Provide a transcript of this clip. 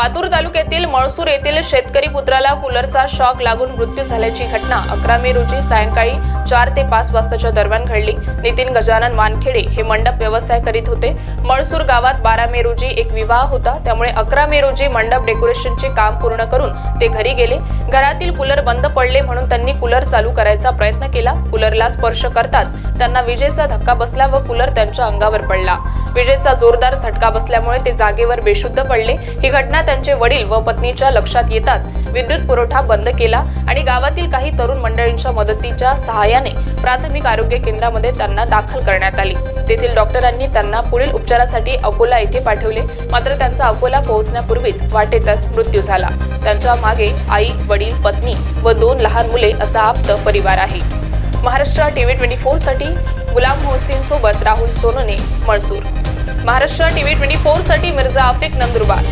पातूर तालुक्यातील मळसूर येथील शेतकरी पुत्राला कूलरचा शॉक लागून मृत्यू झाल्याची घटना अकरा मे रोजी सायंकाळी चार ते पाच वाजताच्या दरम्यान घडली. नितीन गजानन वानखेडे हे मंडप व्यवसाय करीत होते. मळसूर गावात बारा मे रोजी एक विवाह होता. त्यामुळे अकरा मे रोजी मंडप डेकोरेशनचे काम पूर्ण करून ते घरी गेले. घरातील कूलर बंद पडले म्हणून त्यांनी कूलर चालू करायचा प्रयत्न केला. कूलरला स्पर्श करताच त्यांना विजेचा धक्का बसला व कूलर त्यांच्या अंगावर पडला. विजेचा जोरदार झटका बसल्यामुळे ते जागेवर बेशुद्ध पडले. ही घटना त्यांचे वडील व पत्नीच्या लक्षात येताच विद्युत पुरवठा बंद केला आणि गावातील काही तरुण मंडळींच्या मदतीच्या सहाय्याने प्राथमिक आरोग्य केंद्रामध्ये त्यांना दाखल करण्यात आली. तेथील डॉक्टरांनी त्यांना पुढील उपचारासाठी अकोला येथे पाठवले. मात्र त्यांचा अकोला पोहोचण्यापूर्वीच वाटेतच मृत्यू झाला. त्यांच्या मागे आई वडील पत्नी व दोन लहान मुले असा आप्त परिवार आहे. महाराष्ट्र टीव्ही ट्वेंटी फोरसाठी गुलाम मोहसिन सोबत राहुल सोनोने मळसूर महाराष्ट्र टीव्ही ट्वेंटी फोरसाठी मिर्झा आफिक नंदुरबार.